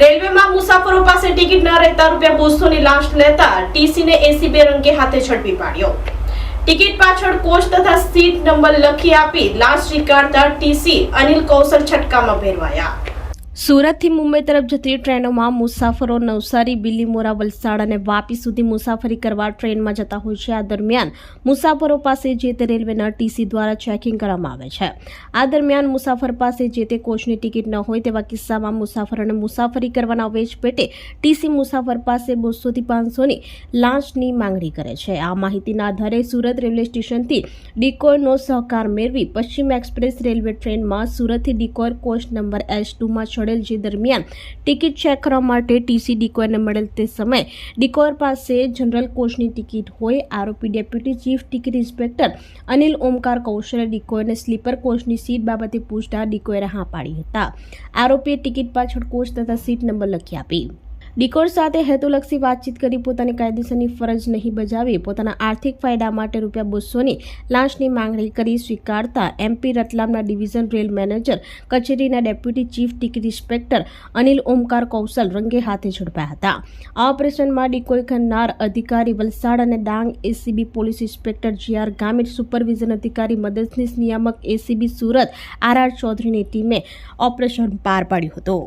રેલવેમાં મુસાફરો પાસે ટિકિટ ન રહેતા રૂપિયા બોસોની લાંચ લેતા ટીસીને એસીબી રંગે હાથે ઝડપી પાડ્યો. ટિકિટ પાછળ કોચ તથા સીટ નંબર લખી આપી લાંચ સ્વીકારતા ટીસી અનિલ કૌશલ છટકામાં ભેરવાયા. સુરતથી મુંબઈ તરફ જતી ટ્રેનોમાં મુસાફરો નવસારી, બિલીમોરા, વલસાડ અને વાપી સુધી મુસાફરી કરવા ટ્રેનમાં જતા હોય છે. આ દરમિયાન મુસાફરો પાસે જે તે રેલવેના ટીસી દ્વારા ચેકિંગ કરવામાં આવે છે. આ દરમિયાન મુસાફર પાસે જે તે કોચની ટિકિટ ન હોય તેવા કિસ્સામાં મુસાફરોને મુસાફરી કરવાના વેચ પેટે ટીસી મુસાફર પાસે બસોથી પાંચસોની લાંચની માંગણી કરે છે. આ માહિતીના આધારે સુરત રેલવે સ્ટેશનથી ડિકોરનો સહકાર મેળવી પશ્ચિમ એક્સપ્રેસ રેલવે ટ્રેનમાં સુરતથી ડિકોર કોચ નંબર એચ ટુમાં ચડેલ જે દરમિયાન ટિકિટ ચેક કરવા માટે ટીસી ડિકોરને મળેલ તે સમયે ડિકોર પાસે જનરલ કોચની ટિકિટ હોય, આરોપી deputy chief, ticket inspector Anil Omkar કૌશલે ડિકોરને સ્લીપર કોચની સીટ બાબતે પૂછતા ડિકોરે હા પાડી હતા. આરોપીએ ટિકિટ પાછળ કોચ તથા સીટ નંબર લખી આપી. ડિકોર સાથે હેતુલક્ષી વાતચીત કરી પોતાની કાયદેસરની ફરજ નહીં બજાવી, પોતાના આર્થિક ફાયદા માટે રૂપિયા બસોની લાંચની માંગણી કરી સ્વીકારતા એમપી રતલામના ડિવિઝન રેલ મેનેજર, કચેરીના deputy chief ticket inspector Anil Omkar Kaushal રંગે હાથે ઝડપાયા હતા. આ ઓપરેશનમાં ડિકોય કરનાર અધિકારી વલસાડ અને Dang ACB police inspector G R Gamit, supervision અધિકારી મદદનીશ નિયામક એસીબી સુરત આર આર ચૌધરીની ટીમે ઓપરેશન પાર પાડ્યું હતું.